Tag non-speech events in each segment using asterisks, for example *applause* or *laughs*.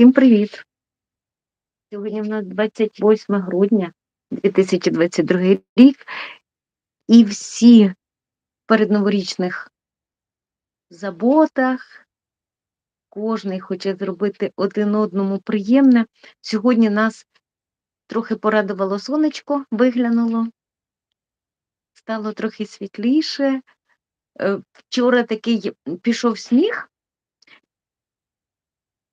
Всім привіт! Сьогодні в нас 28 грудня 2022 рік, і всі в передноворічних заботах, кожний хоче зробити один одному приємне. Сьогодні нас трохи порадувало сонечко, виглянуло, стало трохи світліше. Е, Вчора такий пішов сніг,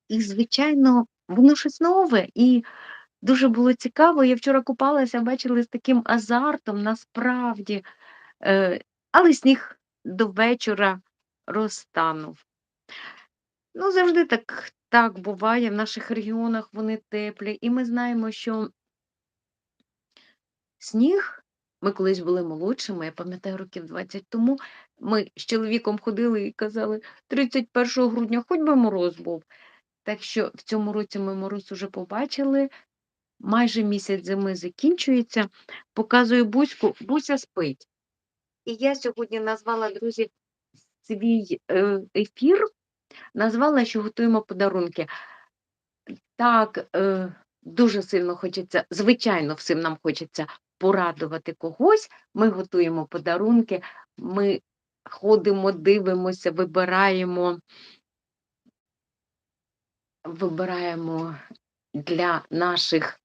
і, звичайно, воно щось нове. І дуже було цікаво. Я вчора купалася, бачили з таким азартом, насправді, Е, але сніг до вечора розтанув. Ну, завжди так, так буває. В наших регіонах вони теплі, і ми знаємо, що сніг. Ми колись були молодшими, я пам'ятаю, років 20 тому ми з чоловіком ходили і казали 31 грудня, хоч би мороз був. Так що в цьому році ми мороз уже побачили. Майже місяць зими закінчується. Показую Буську, Буся спить. І я сьогодні назвала, друзі, свій е, ефір, назвала, що готуємо подарунки. Так, е, дуже сильно хочеться, звичайно, всім нам хочеться порадувати когось. Ми готуємо подарунки, ми ходимо, дивимося, вибираємо вибираємо для наших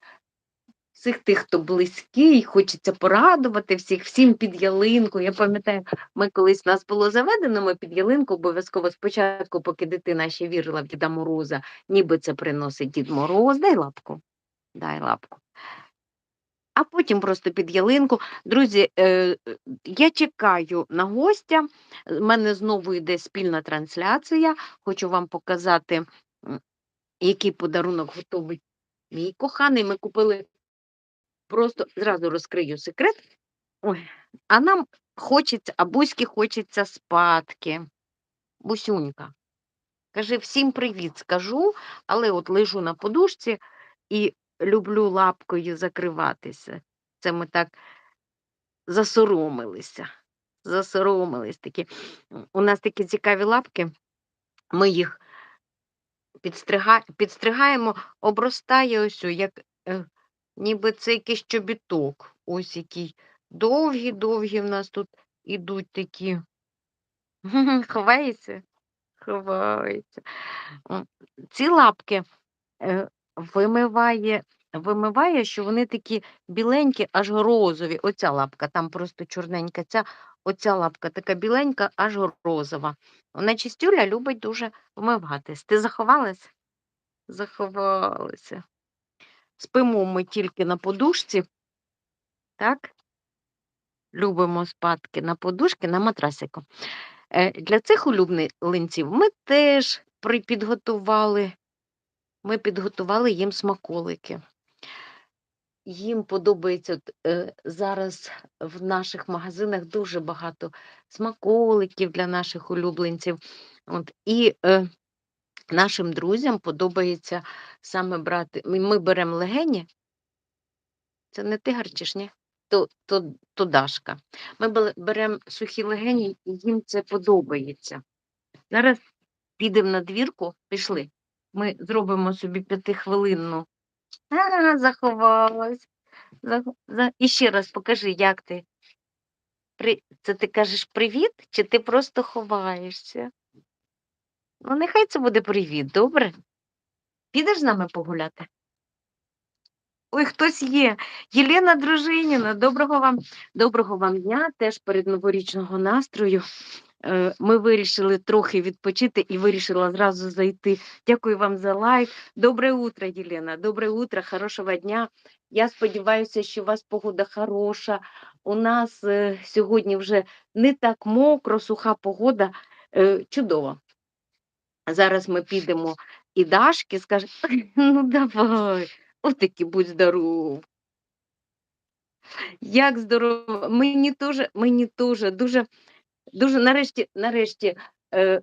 всіх тих, хто близький, хочеться порадувати всіх, всім під ялинку. Я пам'ятаю, ми колись нас було заведено, ми під ялинку обов'язково спочатку, поки дитина ще вірила в Діда Мороза, ніби це приносить Дід Мороз, дай лапку, дай лапку. А потім просто під ялинку. Друзі, е, я чекаю на гостя. У мене знову йде спільна трансляція. Хочу вам показати який подарунок готовий мій коханий. Ми купили просто зразу розкрию секрет. Ой, А нам хочеться, а Буськи хочеться спадки. Бусюнька. Каже, всім привіт, скажу, але от лежу на подушці і люблю лапкою закриватися. Це ми так засоромилися. Засоромились такі. У нас такі цікаві лапки, ми їх. Підстригаємо, обростає ось, як е, ніби це якийсь чобіток. Ось який довгі-довгі в нас тут ідуть такі. *laughs* Ховається, ховається. Ці лапки е, вимиває, вимиває, що вони такі біленькі, аж розові. Оця лапка, там просто чорненька, ця, оця лапка така біленька, аж розова. Вона чистюля любить дуже вмиватись. Ти заховалась? Заховалася. Спимо ми тільки на подушці, так? Любимо спадки на подушки, на матрасику. Е, Для цих улюбленців ми теж підготували, ми підготували їм смаколики. Їм подобається е, зараз в наших магазинах дуже багато смаколиків для наших улюбленців. От, І е, нашим друзям подобається саме брати. Ми беремо легені, це не ти гарчиш, ні? То, то, то Дашка. Ми беремо сухі легені, і їм це подобається. Зараз підемо на двірку, пішли. Ми зробимо собі п'ятихвилинну а, заховалась. За, за... І ще раз покажи, як ти. При... Це ти кажеш привіт, чи ти просто ховаєшся? Ну, нехай це буде привіт, добре? Підеш з нами погуляти? Ой, хтось є. Єлена Дружиніна, доброго вам доброго вам дня, теж перед новорічного настрою. Е, ми вирішили трохи відпочити і вирішила зразу зайти. Дякую вам за лайк. Добре утро, Єлена. Добре утро, хорошого дня. Я сподіваюся, що у вас погода хороша. У нас е, сьогодні вже не так мокро, суха погода. Е, чудово. Зараз ми підемо і Дашки скаже, *laughs* ну давай, отакі будь здоров. Як здорово, мені теж, мені дуже дуже нарешті, нарешті е,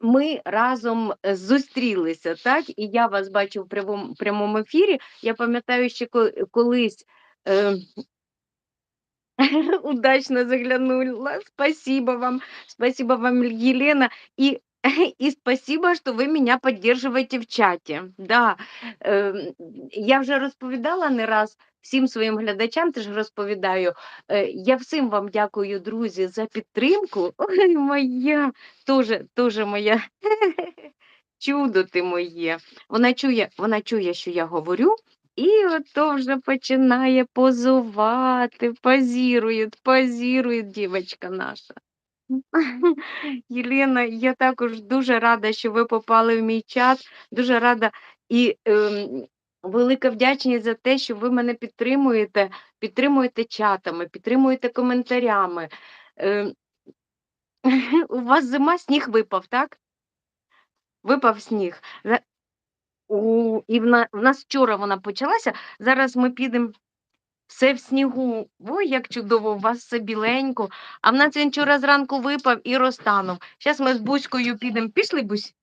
ми разом е, зустрілися, так? І я вас бачу в прямому, прямому ефірі. Я пам'ятаю, що колись. Е, *laughs* Удачно заглянула. Спасибо вам, спасибо вам, Єлена. І *laughs* И спасибо, что вы меня поддерживаете в чаті. Да, ем, я вже розповідала не раз всім своїм глядачам, теж розповідаю. Е, я всім вам дякую, друзі, за підтримку. *laughs* Ой, моя, тоже, тоже моя *laughs* чудо ти моє. Вона чує, вона чує, що я говорю, і ото вже починає позувати, позірує, позірує дівчинка наша. *laughs* Єлена, я також дуже рада, що ви попали в мій чат. Дуже рада і ем, велика вдячність за те, що ви мене підтримуєте, підтримуєте чатами, підтримуєте коментарями. Ем, *laughs* у вас зима сніг випав, так? Випав сніг. У, і в, на, в нас вчора вона почалася. Зараз ми підемо все в снігу. Ой, як чудово, у вас все біленько. А в нас він вчора зранку випав і розтанув. Зараз ми з Буською підемо. Пішли, Бусь?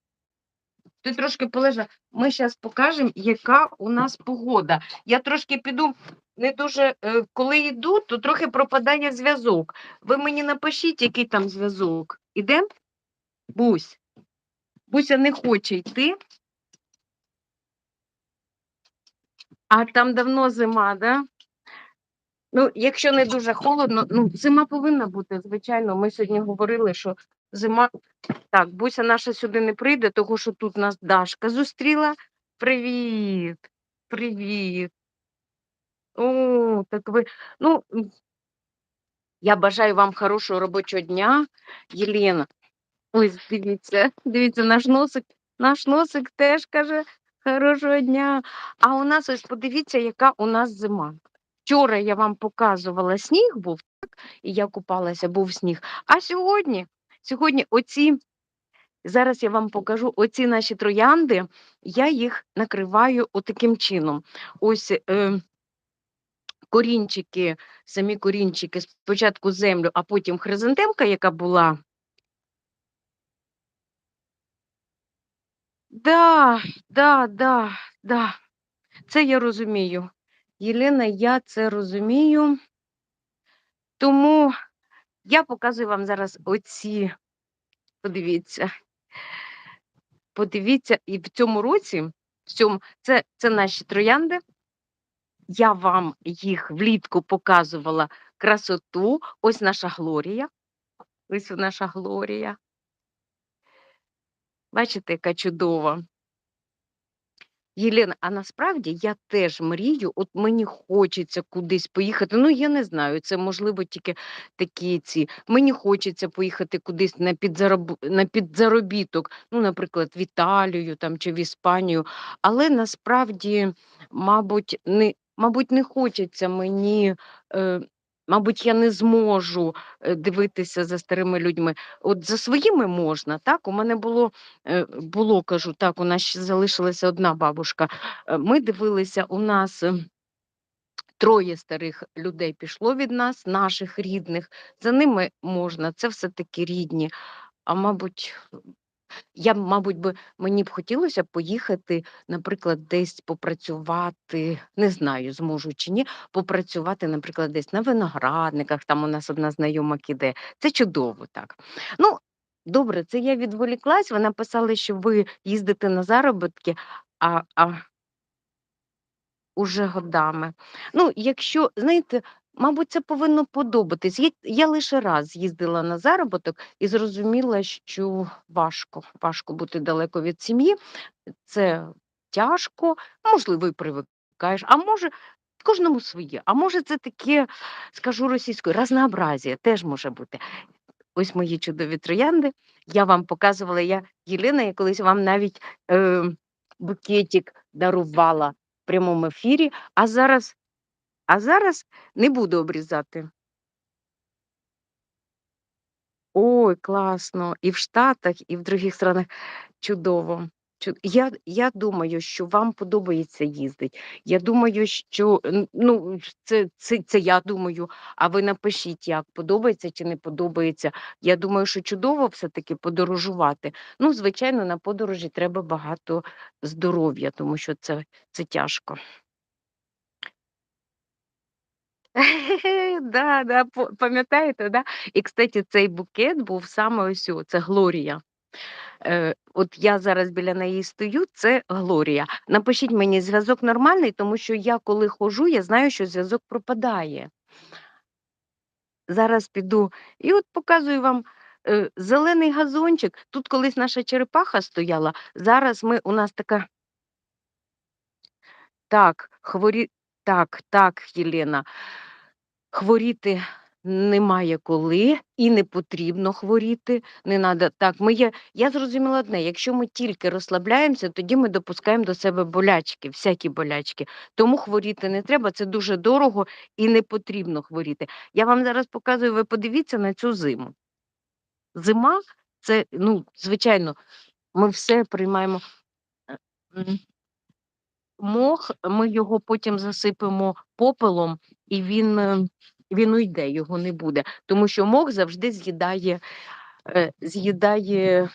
Ти трошки полежа. Ми зараз покажемо, яка у нас погода. Я трошки піду, не дуже, е, коли йду, то трохи пропадає зв'язок. Ви мені напишіть, який там зв'язок. Ідем? Бусь. Буся не хоче йти. А там давно зима, да? Ну, якщо не дуже холодно, ну, зима повинна бути, звичайно. Ми сьогодні говорили, що зима. Так, Буся наша сюди не прийде, тому що тут нас Дашка зустріла. Привіт, привіт. О, так ви. Ну, я бажаю вам хорошого робочого дня, Єлена. Ось дивіться, дивіться, наш носик, наш носик теж каже хорошого дня. А у нас ось подивіться, яка у нас зима. Вчора я вам показувала сніг був, так, і я купалася, був сніг. А сьогодні, сьогодні оці, зараз я вам покажу оці наші троянди, я їх накриваю отаким чином. Ось е, корінчики, самі корінчики, спочатку землю, а потім хризантемка, яка була. Да, да, да, да. Це я розумію. Єлена, я це розумію. Тому я показую вам зараз оці, подивіться. Подивіться, і в цьому році, в цьому, це, це наші троянди. Я вам їх влітку показувала красоту. Ось наша Глорія. Ось наша Глорія. Бачите, яка чудова. Єлена, а насправді я теж мрію, от мені хочеться кудись поїхати. Ну, я не знаю, це можливо тільки такі ці. Мені хочеться поїхати кудись на підзароб... на підзаробіток, ну, наприклад, в Італію там чи в Іспанію. Але насправді, мабуть, не, мабуть, не хочеться мені. Е... Мабуть, я не зможу е, дивитися за старими людьми. От за своїми можна, так? У мене було, е, було кажу, так, у нас ще залишилася одна бабушка. Е, ми дивилися, у нас троє старих людей пішло від нас, наших рідних. За ними можна, це все-таки рідні. А мабуть, я мабуть, би мені б хотілося поїхати, наприклад, десь попрацювати, не знаю, зможу чи ні, попрацювати, наприклад, десь на виноградниках, там у нас одна знайома кіде. Це чудово так. Ну, добре, це я відволіклась. Ви написали, що ви їздите на заробітки, а, а уже годами. Ну, якщо, знаєте, Мабуть, це повинно подобатись. Я, лише раз їздила на заробіток і зрозуміла, що важко, важко бути далеко від сім'ї. Це тяжко, можливо, і привикаєш. А може, кожному своє. А може, це таке, скажу російською, разнообразія теж може бути. Ось мої чудові троянди. Я вам показувала, я Єлена, я колись вам навіть е, букетик дарувала в прямому ефірі, а зараз а зараз не буду обрізати. Ой, класно! І в Штатах, і в других странах чудово. Я я думаю, що вам подобається їздити. Я думаю, що ну, це це, це я думаю, а ви напишіть, як подобається чи не подобається. Я думаю, що чудово все-таки подорожувати. Ну, звичайно, на подорожі треба багато здоров'я, тому що це, це тяжко. *laughs* Да, да, пам'ятаєте, да? І, кстати, цей букет був саме ось о, це Глорія. Е, от я зараз біля неї стою, це Глорія. Напишіть мені, зв'язок нормальний, тому що я коли ходжу, я знаю, що зв'язок пропадає. Зараз піду і от показую вам е, зелений газончик. Тут колись наша черепаха стояла. Зараз ми у нас така. Так, хворі. Так, так, Єлена. Хворіти немає коли і не потрібно хворіти. Не надо. Так, ми є. Я зрозуміла одне: якщо ми тільки розслабляємося, тоді ми допускаємо до себе болячки, всякі болячки. Тому хворіти не треба, це дуже дорого і не потрібно хворіти. Я вам зараз показую, ви подивіться на цю зиму. Зима це, ну, звичайно, ми все приймаємо. Мох, ми його потім засипемо попелом, і він, е, він уйде, його не буде. Тому що мох завжди з'їдає, е, з'їдає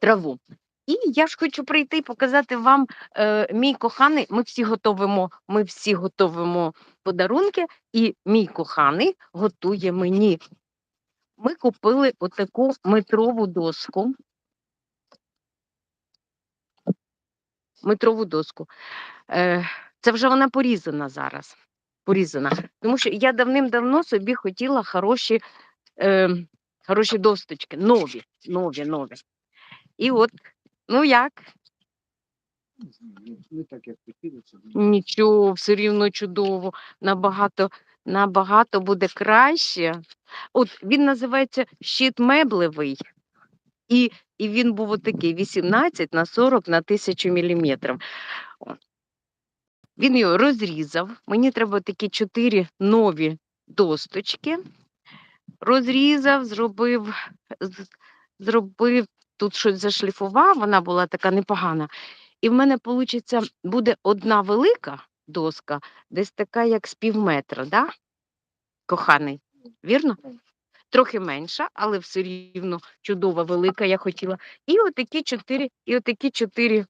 траву. І я ж хочу прийти і показати вам е, мій коханий. Ми всі готовимо, ми всі готовимо подарунки, і мій коханий готує мені. Ми купили отаку метрову доску. Метрову доску. Е, це вже вона порізана зараз. Порізана. Тому що я давним-давно собі хотіла хороші, е, хороші досточки, нові, нові, нові. І от, ну як? Не так, як хотілося. Нічого, все рівно чудово, набагато, набагато буде краще. От він називається щит меблевий, і, і він був отакий 18 на 40 на 1000 міліметрів. Він його розрізав. Мені треба такі чотири нові досточки. Розрізав, зробив, зробив тут щось зашліфував, вона була така непогана. І в мене вийде, буде одна велика доска, десь така, як з пів метра, да? коханий. Вірно? Трохи менша, але все рівно чудова, велика, я хотіла. І отакі чотири, і отакі чотири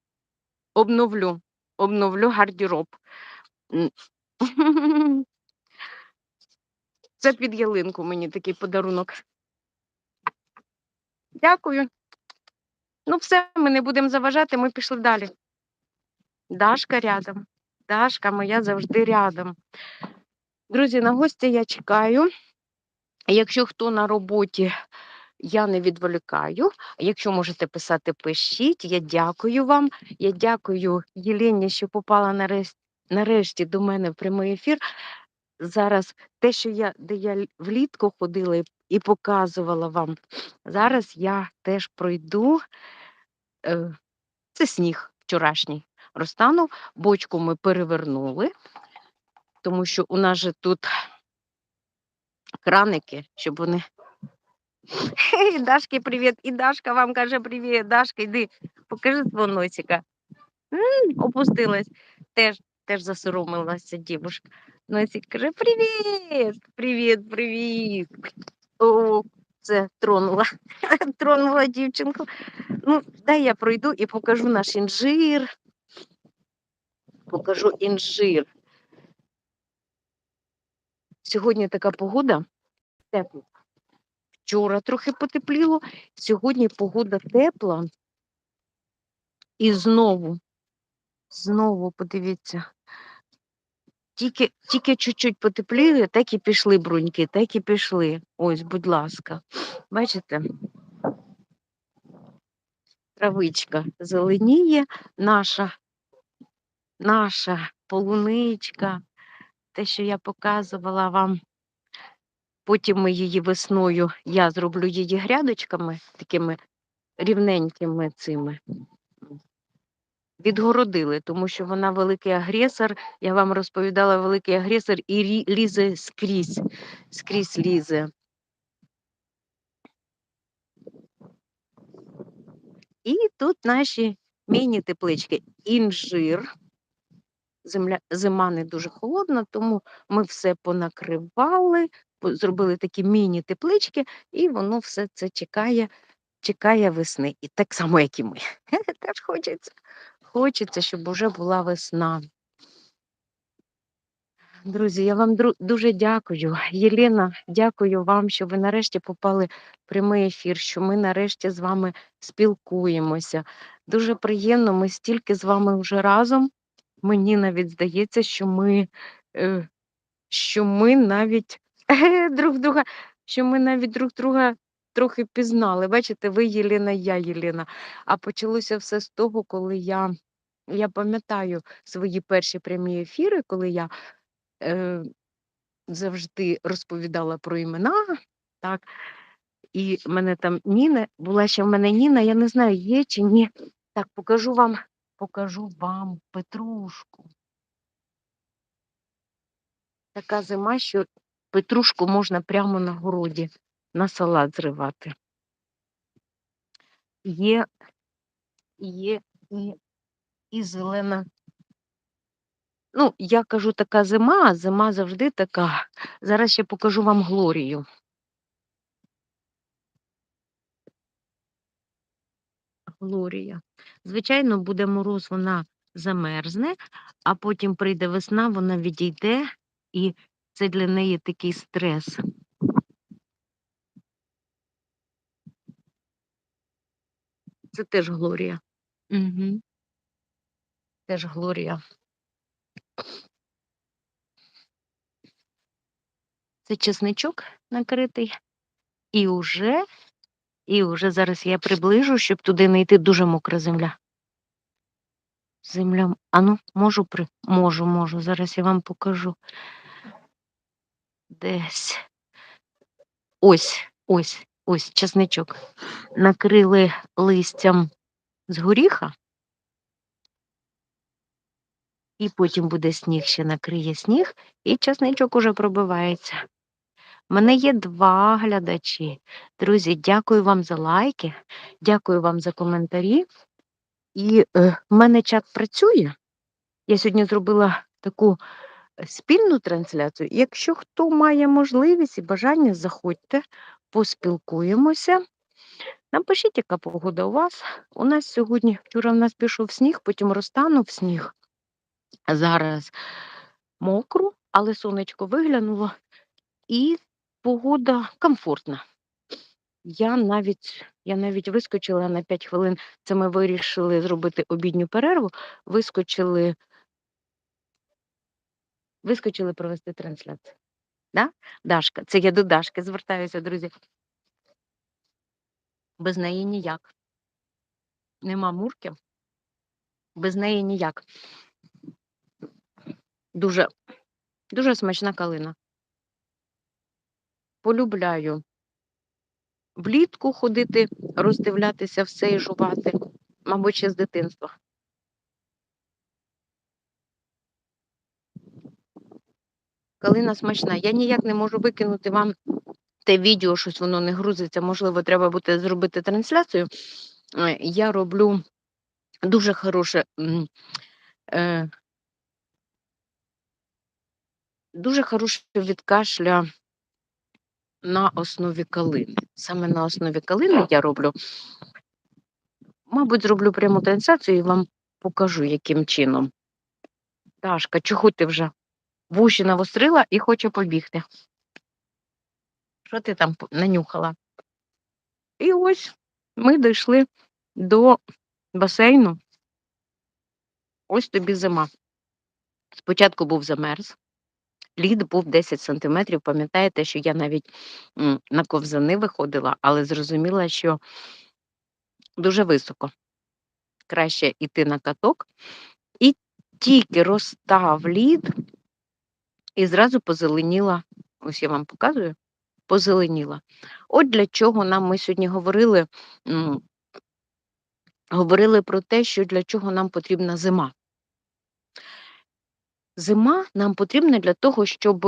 обновлю. Обновлю гардероб. *laughs* Це під ялинку мені такий подарунок. Дякую. Ну, все, ми не будемо заважати, ми пішли далі. Дашка рядом. Дашка моя завжди рядом. Друзі, на гості я чекаю. Якщо хто на роботі, я не відволікаю. Якщо можете писати, пишіть. Я дякую вам. Я дякую Єлені, що попала нарешті, нарешті до мене в прямий ефір. Зараз те, що я, де я влітку ходила і- показувала вам, зараз я теж пройду. Е, це сніг вчорашній розтанув. Бочку ми перевернули, тому що у нас же тут краники, щоб вони. Дашки, привіт! І Дашка вам каже привіт. Дашка, йди, покажи свого носика. Опустилась. Теж, теж засоромилася дівушка. Носик каже: Привіт! Привіт, привіт. О, це тронула. *laughs* тронула дівчинку. Ну, дай я пройду і покажу наш інжир. Покажу інжир. Сьогодні така погода тепла. Вчора трохи потепліло, сьогодні погода тепла. І знову, знову подивіться. Тільки, тільки чуть-чуть потепліли, так і пішли бруньки, так і пішли. Ось, будь ласка. Бачите? Травичка зеленіє, наша, наша полуничка, те, що я показувала вам. Потім ми її весною, я зроблю її грядочками, такими рівненькими цими. Відгородили, тому що вона великий агресор. Я вам розповідала, великий агресор і лізе скрізь, скрізь лізе. І тут наші міні-теплички. Інжир. Земля, зима не дуже холодна, тому ми все понакривали, зробили такі міні-теплички, і воно все це чекає, чекає весни. І так само, як і ми. *laughs* Теж хочеться, хочеться, щоб вже була весна. Друзі, я вам дуже дякую. Єлена, дякую вам, що ви нарешті попали в прямий ефір, що ми нарешті з вами спілкуємося. Дуже приємно, ми стільки з вами вже разом. Мені навіть здається, що ми, е, що ми навіть *laughs* друг друга, що ми навіть друг друга трохи пізнали. Бачите, ви Єлена, я Єлена. А почалося все з того, коли я, я пам'ятаю свої перші прямі ефіри, коли я е, завжди розповідала про імена, так, і мене там Ніна, була ще в мене Ніна, я не знаю, є чи ні. Так, покажу вам, покажу вам петрушку. Така зима, що петрушку можна прямо на городі на салат зривати. Є, є і, і зелена. Ну, я кажу така зима, а зима завжди така. Зараз ще покажу вам Глорію. Глорія. Звичайно, буде мороз, вона замерзне, а потім прийде весна, вона відійде, і це для неї такий стрес. Це теж Глорія. Угу. Теж Глорія. Це чесничок накритий. І уже, і уже зараз я приближу, щоб туди не йти дуже мокра земля. Земля. Ану, можу при. Можу, можу. Зараз я вам покажу. Десь. Ось, ось, ось чесничок. Накрили листям з горіха. І потім буде сніг, ще накриє сніг, і часничок уже пробивається. У мене є два глядачі. Друзі, дякую вам за лайки, дякую вам за коментарі. І е, в мене чат працює. Я сьогодні зробила таку е, спільну трансляцію. Якщо хто має можливість і бажання, заходьте, поспілкуємося. Напишіть, яка погода у вас. У нас сьогодні, вчора в нас пішов сніг, потім розтанув сніг. Зараз мокро, але сонечко виглянуло, і погода комфортна. Я навіть я навіть вискочила на 5 хвилин. Це ми вирішили зробити обідню перерву. Вискочили вискочили провести трансляцію. Да? Дашка, це я до Дашки звертаюся, друзі. Без неї ніяк. Нема мурки, без неї ніяк. Дуже, дуже смачна калина. Полюбляю влітку ходити, роздивлятися все і жувати, мабуть, ще з дитинства. Калина смачна. Я ніяк не можу викинути вам те відео, щось воно не грузиться. Можливо, треба буде зробити трансляцію. Е, я роблю дуже хороше. Е, Дуже хороше від кашля на основі калини. Саме на основі калини я роблю. Мабуть, зроблю пряму трансляцію і вам покажу, яким чином. Дашка, чого ти вже вуші навострила і хоче побігти? Що ти там нанюхала? І ось ми дійшли до басейну. Ось тобі зима. Спочатку був замерз, лід був 10 сантиметрів. Пам'ятаєте, що я навіть на ковзани виходила, але зрозуміла, що дуже високо. Краще йти на каток. І тільки розстав лід, і зразу позеленіла. Ось я вам показую, позеленіла. От для чого нам ми сьогодні говорили, говорили про те, що для чого нам потрібна зима. Зима нам потрібна для того, щоб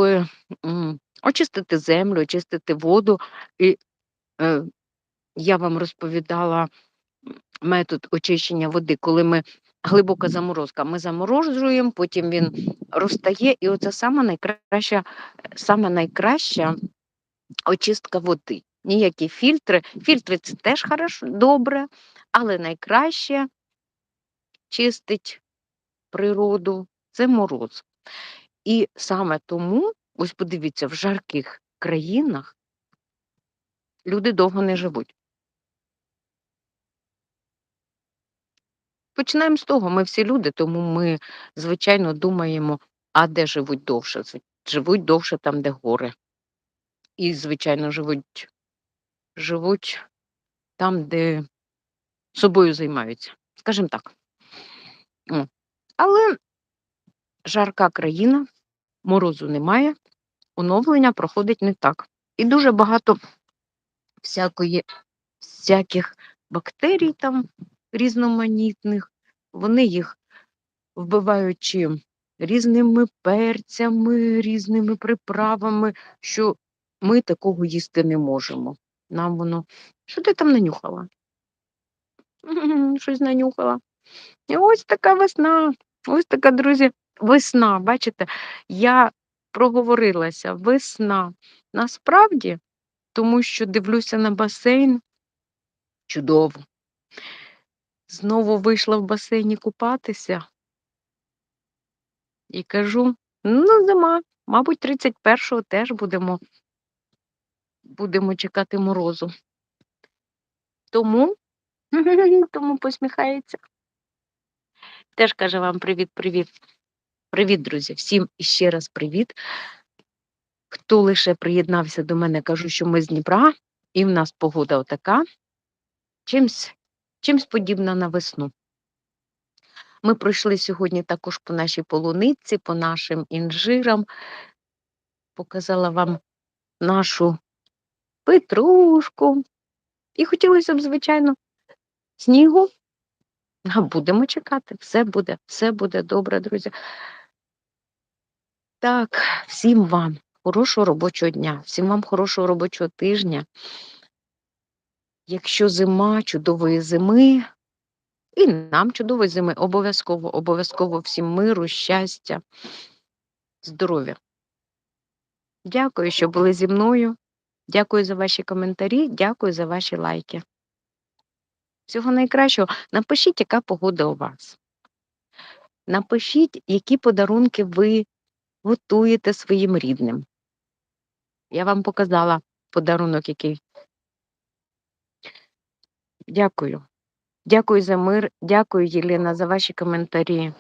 очистити землю, очистити воду. І е, я вам розповідала метод очищення води, коли ми глибока заморозка. Ми заморожуємо, потім він розтає, і оце саме найкраща, саме найкраща очистка води. Ніякі фільтри. Фільтри це теж хорошо, добре, але найкраще чистить природу це мороз. І саме тому, ось подивіться, в жарких країнах люди довго не живуть. Починаємо з того, ми всі люди, тому ми, звичайно, думаємо, а де живуть довше? Живуть довше там, де гори. І, звичайно, живуть живуть там, де собою займаються, скажімо так. Але жарка країна, морозу немає, оновлення проходить не так. І дуже багато всякої всяких бактерій там різноманітних, вони їх вбивають чим? Різними перцями, різними приправами, що ми такого їсти не можемо. Нам воно що ти там нанюхала? Щось нанюхала. І ось така весна, ось така, друзі, весна. Бачите, я проговорилася, весна. Насправді, тому що дивлюся на басейн чудово. Знову вийшла в басейні купатися і кажу: ну, зима, мабуть, 31-го теж будемо будемо чекати морозу. Тому *laughs* тому посміхається. Теж каже вам привіт-привіт. Привіт, друзі, всім іще раз привіт. Хто лише приєднався до мене, кажу, що ми з Дніпра, і в нас погода отака, чимсь, чимсь подібна на весну. Ми пройшли сьогодні також по нашій полуниці, по нашим інжирам. Показала вам нашу петрушку. І хотілося б, звичайно, снігу. Будемо чекати, все буде, все буде добре, друзі. Так, всім вам хорошого робочого дня, всім вам хорошого робочого тижня. Якщо зима, чудової зими, і нам чудової зими, обов'язково, обов'язково всім миру, щастя, здоров'я. Дякую, що були зі мною. Дякую за ваші коментарі, дякую за ваші лайки. Всього найкращого. Напишіть, яка погода у вас. Напишіть, які подарунки ви готуєте своїм рідним. Я вам показала подарунок, який. Дякую. Дякую за мир, дякую, Єлена, за ваші коментарі.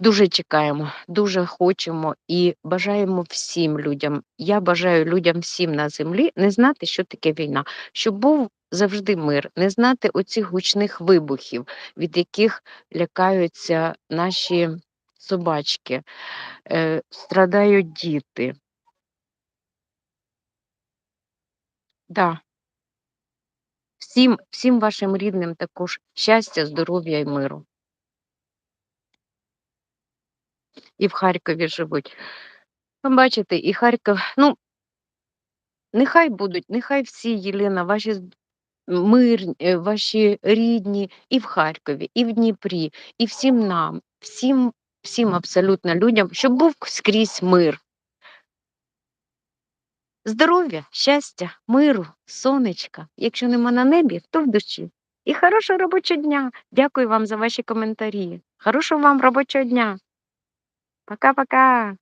Дуже чекаємо, дуже хочемо і бажаємо всім людям. Я бажаю людям всім на землі не знати, що таке війна, щоб був завжди мир, не знати оцих гучних вибухів, від яких лякаються наші собачки, е, страдають діти. Да. Всім, всім вашим рідним також щастя, здоров'я і миру. І в Харкові живуть. Бачите, і Харків, ну, нехай будуть, нехай всі, Єлена, ваші мир, е, ваші рідні і в Харкові, і в Дніпрі, і всім нам, всім, всім абсолютно людям, щоб був скрізь мир. Здоров'я, щастя, миру, сонечка. Якщо нема на небі, то в душі. І хорошого робочого дня. Дякую вам за ваші коментарі. Хорошого вам робочого дня. Пока-пока.